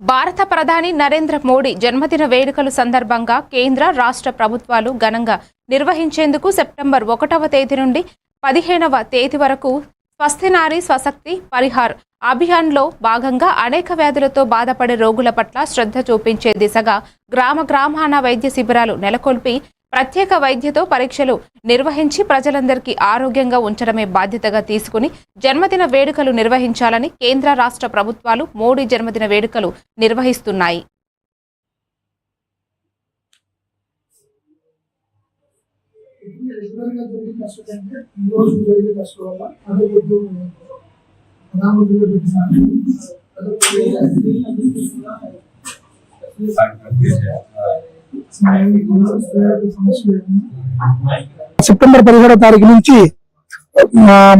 భారత ప్రధాని నరేంద్ర మోడీ జన్మదిన వేడుకలు సందర్భంగా కేంద్ర రాష్ట్ర ప్రభుత్వాలు ఘనంగా నిర్వహించేందుకు సెప్టెంబర్ ఒకటవ తేదీ నుండి పదిహేనవ తేదీ వరకు స్వస్థినారి స్వశక్తి పరిహార్ అభియాన్లో భాగంగా అనేక వ్యాధులతో బాధపడే రోగుల పట్ల శ్రద్ధ చూపించే దిశగా గ్రామ గ్రామాన వైద్య శిబిరాలు నెలకొల్పి ప్రత్యేక వైద్యతో పరీక్షలు నిర్వహించి ప్రజలందరికీ ఆరోగ్యంగా ఉంచడమే బాధ్యతగా తీసుకుని జన్మదిన వేడుకలు నిర్వహించాలని కేంద్ర రాష్ట్ర ప్రభుత్వాలు మోడీ జన్మదిన వేడుకలు నిర్వహిస్తున్నాయి. సెప్టెంబర్ పదిహేడో తారీఖు నుంచి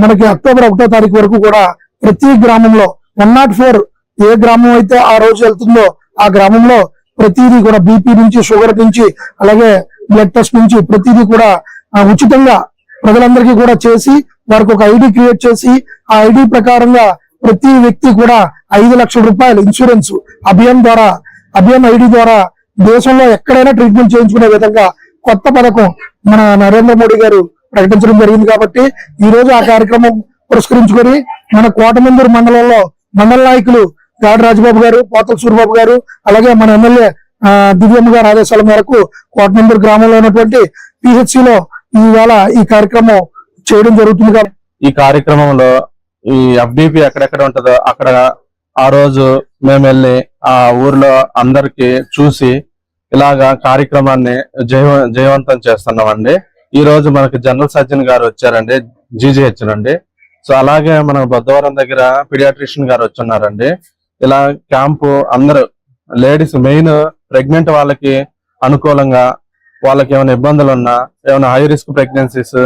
మనకి అక్టోబర్ ఒకటో తారీఖు వరకు కూడా ప్రతి గ్రామంలో వన్ నాట్ ఫోర్ ఏ గ్రామం అయితే ఆ రోజు వెళ్తుందో ఆ గ్రామంలో ప్రతిదీ కూడా బీపీ నుంచి షుగర్ నుంచి అలాగే బ్లడ్ టెస్ట్ నుంచి ప్రతిదీ కూడా ఉచితంగా ప్రజలందరికీ కూడా చేసి వారికి ఒక ఐడి క్రియేట్ చేసి ఆ ఐడి ప్రకారంగా ప్రతి వ్యక్తి కూడా ఐదు లక్షల రూపాయలు ఇన్సూరెన్స్ అభియాన్ ద్వారా అభియాన్ ఐడి ద్వారా దేశంలో ఎక్కడైనా ట్రీట్మెంట్ చేయించుకునే విధంగా కొత్త పథకం మన నరేంద్ర మోడీ గారు ప్రకటించడం జరిగింది కాబట్టి ఈ రోజు ఆ కార్యక్రమం పురస్కరించుకొని మన కోటమందూరు మండలంలో మండల నాయకులు గాడి రాజబాబు గారు పోతల సూరిబాబు గారు అలాగే మన ఎమ్మెల్యే దివ్యమ్మ గారి ఆదేశాల మేరకు కోటమందూరు గ్రామంలో ఉన్నటువంటి పిహెచ్సిలో ఈవేళ ఈ కార్యక్రమం చేయడం జరుగుతుంది ఈ కార్యక్రమంలో ఈ ఎఫ్డిపి ఎక్కడెక్కడ ఉంటుందో అక్కడ ఆ రోజు మేము వెళ్ళి ఆ ఊర్లో అందరికి చూసి ఇలాగా కార్యక్రమాన్ని జయ జయవంతం చేస్తున్నామండి. ఈ రోజు మనకి జనరల్ సర్జన్ గారు వచ్చారండి జీజీహెచ్ నుండి. సో అలాగే మన బొద్దవరం దగ్గర పిడియాట్రిషియన్ గారు వచ్చున్నారండి. ఇలా క్యాంపు అందరూ లేడీస్ మెయిన్ ప్రెగ్నెంట్ వాళ్ళకి అనుకూలంగా వాళ్ళకి ఏమైనా ఇబ్బందులు ఉన్నా ఏమైనా హై రిస్క్ ప్రెగ్నెన్సీస్